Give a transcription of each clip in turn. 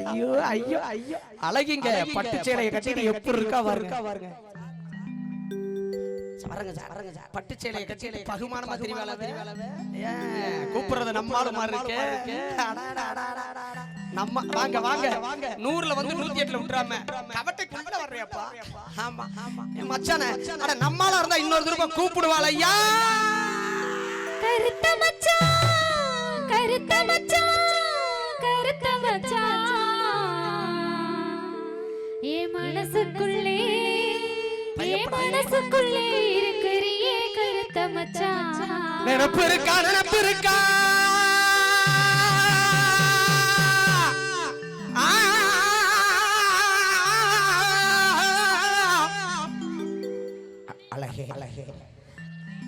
ஐயோ ஐயோ ஐயோ. அழகிங்க பட்டு சேலையை கட்டிட்டு எப்படி இருக்கா பாருங்க. வரங்க சார் வரங்க சார் பட்டு சேலையை கட்டிட்டு பகுமானமா தெரிவாள ஏன் கூப்பிடுறது நம்மால மாதிரி இருக்கு அடாடாடாடாடா. நம்ம வாங்க வாங்க. வாங்க நூறுல வந்து நூத்தி எட்டுல விட்டுறாம கவட்டைக்குள்ள வர்றியாப்பா ஆமா. ஆமா. என் மச்சானே அட நம்மால இருந்தா இன்னொரு திரும்ப கூப்பிடுவாள். ஐயா கருத்த மச்சான் கருத்த மச்சான். கருத்த மச்சான் என் மனசுக்குள்ளே என் மனசுக்குள்ளே இருக்கிறியே கருத்த மச்சான் நினப்பு இருக்கா நினப்பு இருக்கா ஆ. அழகே அழகே.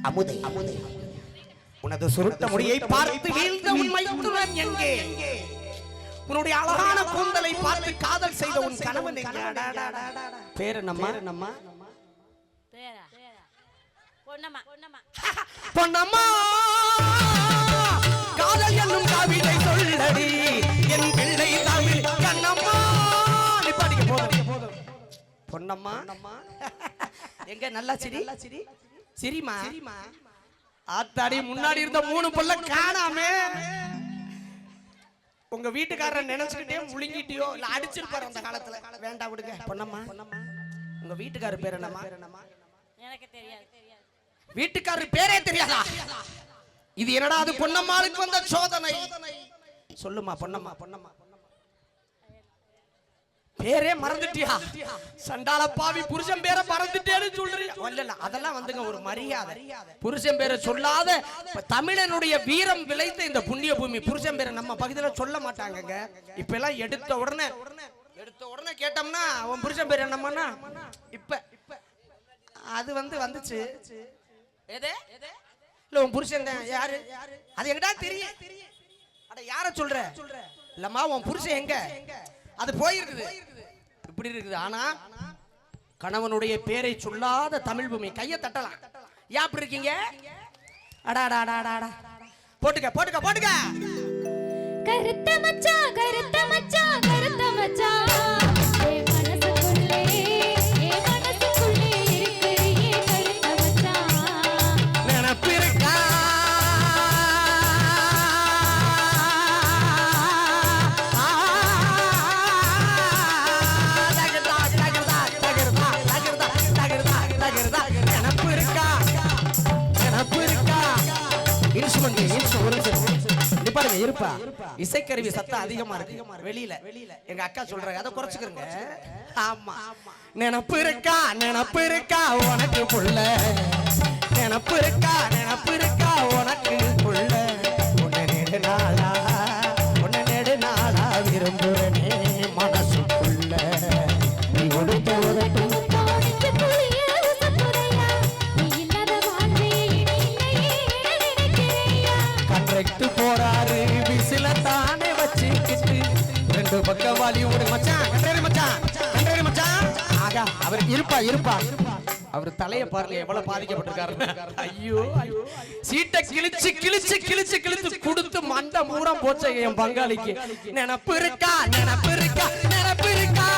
அமுதை அமுதை. உனது சுருட்ட முடியை பார்த்து வீழ்ந்த மைத்துனன் எங்கே? உன்னுடைய அழகான கூந்தலை பார்த்து காதல் செய்த உன் கணவன். பேரு நம்ம? நம்ம? பேரா. பொன்னம்மா. பொன்னம்மா. பொன்னம்மா! காதல் என்னும் கவிதை சொல்லடி. என் பிள்ளை தமிழ் கண்ணம்மா. நீ பாடிக்க போதும். போதும். பொன்னம்மா? எங்க? நல்லா சிரி. சிரிமா? ஆத்தாடி முன்னாடி இருந்த மூணு புள்ள காணாமே. உங்க வீட்டுக்காரர் நினைச்சுக்கிட்டே முழுங்கிட்டியோ இல்ல அடிச்சிருப்பாரு அந்த காலத்துல. வேண்டாம் விடுங்க. பொன்னம்மா உங்க வீட்டுக்காரர் பேர் என்னம்மா? எனக்கு தெரியாது. வீட்டுக்காரர் பேரே தெரியாதா? இது என்னடா அது பொன்னம்மாளுக்கு வந்த சோதனை? சொல்லுமா பொன்னம்மா பொன்னம்மா பேரே மறந்துட்டியா? சண்டால பாவி புருஷன் பேரை மறந்துட்டேன்னு சொல்றியா? இல்ல அதெல்லாம் வந்துங்க ஒரு மரியாதை. புருஷன் பேரை சொல்லாத தமிழனுடைய வீரம் விளைந்த இந்த புண்ணிய பூமி புருஷன் பேரை நம்ம பகுதியில சொல்ல மாட்டாங்கங்க. இப்ப எல்லாம் எடுத்த உடனே எடுத்த உடனே கேட்டோம்னா அவன் புருஷன் பேர் என்னம்மாண்ணா? இப்ப அது வந்து வந்துச்சு. எது? இல்ல உன் புருஷன் தான் யாரு? அது எங்கடா தெரியும்? அட யார சொல்ற? இல்லம்மா உன் புருஷன் எங்க? அது போயிருக்குது. இப்படி இருக்குது. ஆனா கணவனுடைய பேரை சொல்லாத தமிழ் பூமி கையை தட்டலாம். ஏன் அப்படி இருக்கீங்க? அடாடா அடாடா போட்டுக்க போட்டுக்க போட்டுக்க. கருத்த மச்சா கருத்த மச்சான் கருத்த மச்சா. இருப்பா. இசைக்கருவி சத்தம் அதிகமா இருக்கு. வெளியில. எங்க அக்கா சொல்றாங்க அதை குறைச்சுக்கிறங்க. ஆமா. நினப்பு இருக்கா? நினப்பு இருக்கா? உனக்கு புள்ள. நினப்பு இருக்கா? நினப்பு இருக்கா? உனக்கு புள்ள. ஆகா அவர் இருப்பா இருப்பா. அவர் தலைய பாருங்க எவ்வளவு பாதிக்கப்பட்டிருக்காரு. ஐயோ ஐயோ. சீட்டை கிழிச்சு கிழிச்சு கிழிச்சு கிழிச்சு கொடுத்து மண்டை மூரம் போச்ச என் பங்காளிக்கு. நினப்பு இருக்கா நினப்பு இருக்கா நினப்பு இருக்கா.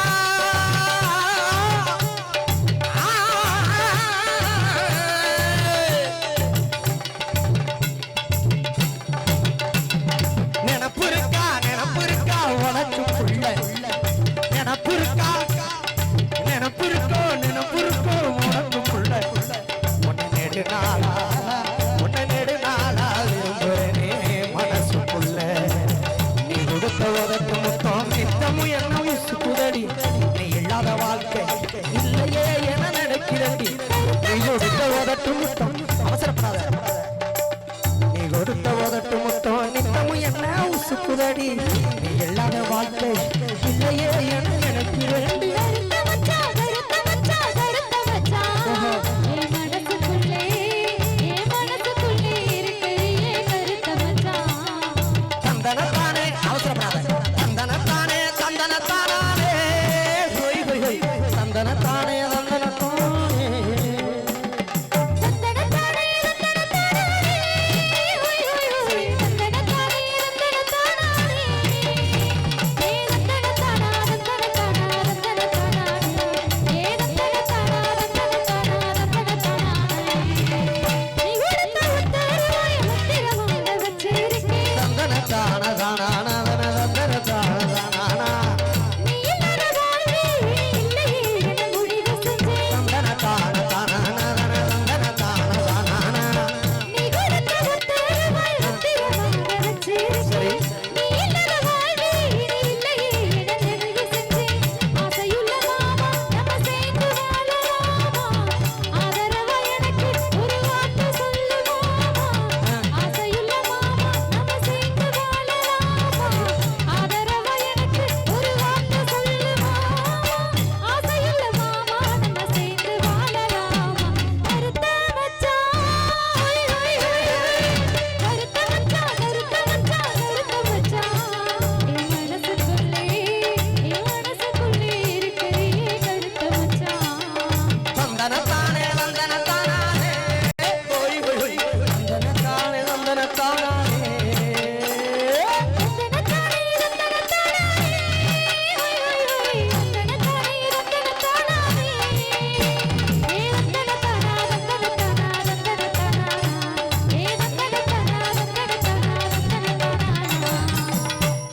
ready.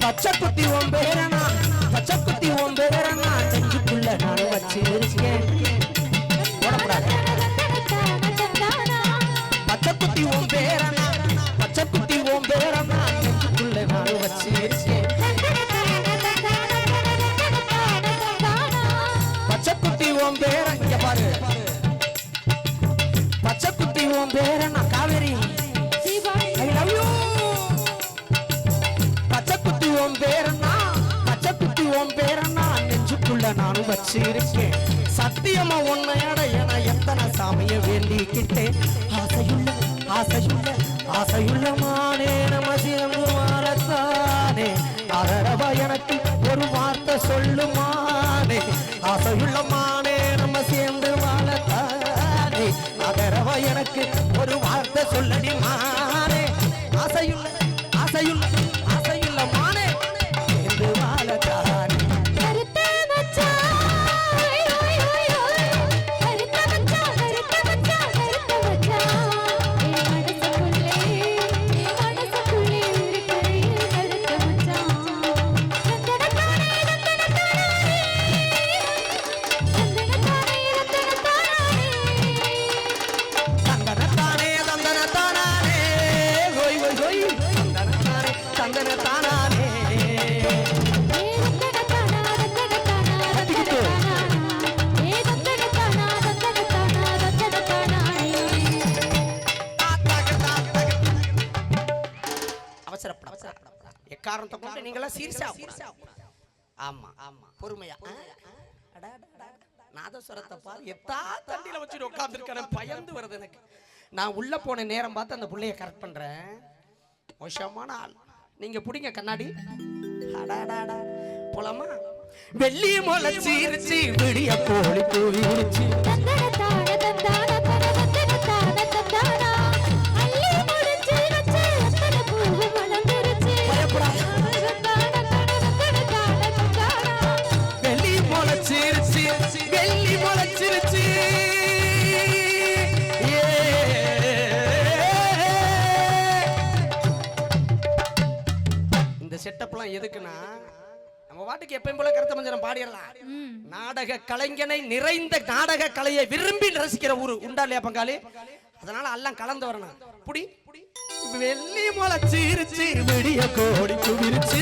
பச்சை குத்தி உன் பேரனா பச்சை குத்தி உன் பேரனா நெஞ்சுக்குள்ள நான் வச்சு இருக்கேன் போடக்கூடாது. பச்சை குத்தி உன் பேரனா பச்சை குத்தி உன் பேரனா நெஞ்சுக்குள்ள நான் வச்சு இருக்கேன் பச்சை குத்தி உன் பேரன் இங்க பாரு. பச்சை குத்தி காவேரி. நான் வச்சிருக்கேன். சத்தியமா உன்னையட என எத்தனை சாமிய வேண்டிக்கிட்டேன். ஆசையுள்ள ஆசையுள்ள ஆசையுள்ள மானே நம சிறந்து அதரவா எனக்கு ஒரு வார்த்தை சொல்லுமானே. ஆசையுள்ள மானே நம்ம சேர்ந்து வாழத்தானே அதரவா எனக்கு ஒரு வார்த்தை சொல்லடி மானே நீங்களா சீர்சா ஆமா ஆமா. பொறுமையா. நாதஸ்வரத்தை பாரு. எத்தா தண்டியில வச்சுட்டு உட்காந்துருக்கேன் பயந்து வருது எனக்கு. நான் உள்ள போன நேரம் பார்த்து அந்த புள்ளைய கரெக்ட் பண்றேன். மோசமான ஆள். நீங்க புடிங்க கண்ணாடி. அடாடாடா. போலாமா? வெள்ளி முளைச்சிருச்சு விடிய கோழி கூவிருச்சு நம்ம வாட்டுக்கு எப்பயும் போல கருத்த மஞ்சனம் பாடிடலாம். நாடக கலைஞனை நிறைந்த நாடக கலையை விரும்பி ரசிக்கிற ஊரு உண்டா இல்லையா பங்காளி? அதனால எல்லாம் கலந்து வரணும். புடி. வெள்ளி முளைச்சிருச்சு விடிய கோடி குவிருச்சு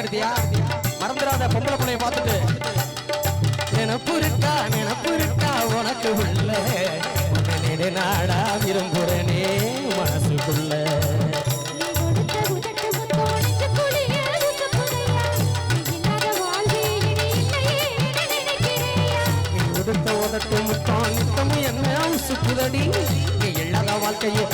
எடுத்தியா? மறந்துடாத பொம்பளை பிள்ளைய பார்த்துட்டு. நினப்பு இருக்கா நினப்பு இருக்கா உனக்கு உள்ள. நீடு விரும்புறனே மனசுக்குள்ள. உதட்டு முட்டான் நித்தம் என்ன சுக்குதடி நீ இல்லாத வாழ்க்கையே